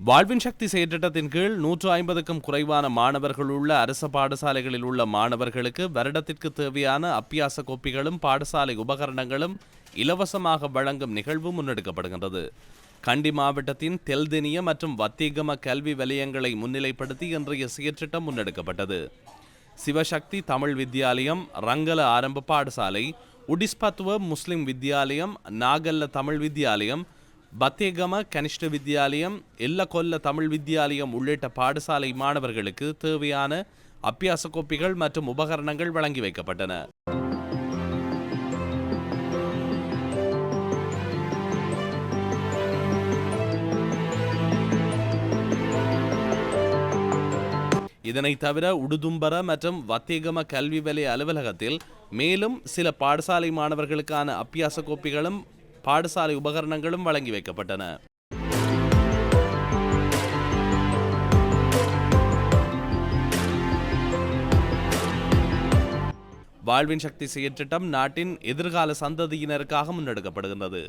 வாழ்வின் சக்தி செயற்றிட்டத்தின் கீழ் நூற்று ஐம்பதுக்கும் குறைவான மாணவர்கள் உள்ள அரசு பாடசாலைகளில் உள்ள மாணவர்களுக்கு வருடத்திற்கு தேவையான அப்பியாச கோப்பிகளும் பாடசாலை உபகரணங்களும் இலவசமாக வழங்கும் நிகழ்வு முன்னெடுக்கப்படுகின்றது. கண்டி மாவட்டத்தின் தெல்தினிய மற்றும் வத்தீகம கல்வி வலயங்களை முன்னிலைப்படுத்தி இன்றைய செயற்றிட்டம் முன்னெடுக்கப்பட்டது. சிவசக்தி தமிழ் வித்தியாலயம் ரங்கல ஆரம்ப பாடசாலை உடிஸ்பத்துவ முஸ்லிம் வித்தியாலயம் நாகல்ல தமிழ் வித்தியாலயம் பத்தேகம கனிஷ்ட வித்தியாலயம் எல்லகொல்ல தமிழ் வித்தியாலயம் உள்ளிட்ட பாடசாலை மாணவர்களுக்கு தேவையான அப்பியாச கோப்பிகள் மற்றும் உபகரணங்கள் வழங்கி வைக்கப்பட்டன. இதனை தவிர உடுதும்பர மற்றும் வத்தேகம கல்வி வலை அலுவலகத்தில் மேலும் சில பாடசாலை மாணவர்களுக்கான அப்பியாச கோப்பிகளும் பாடசாலை உபகரணங்களும் வழங்கி வைக்கப்பட்டன. வாழ்வின் சக்தி செயற்றிட்டம் நாட்டின் எதிர்கால சந்ததியினருக்காக முன்னெடுக்கப்படுகின்றது.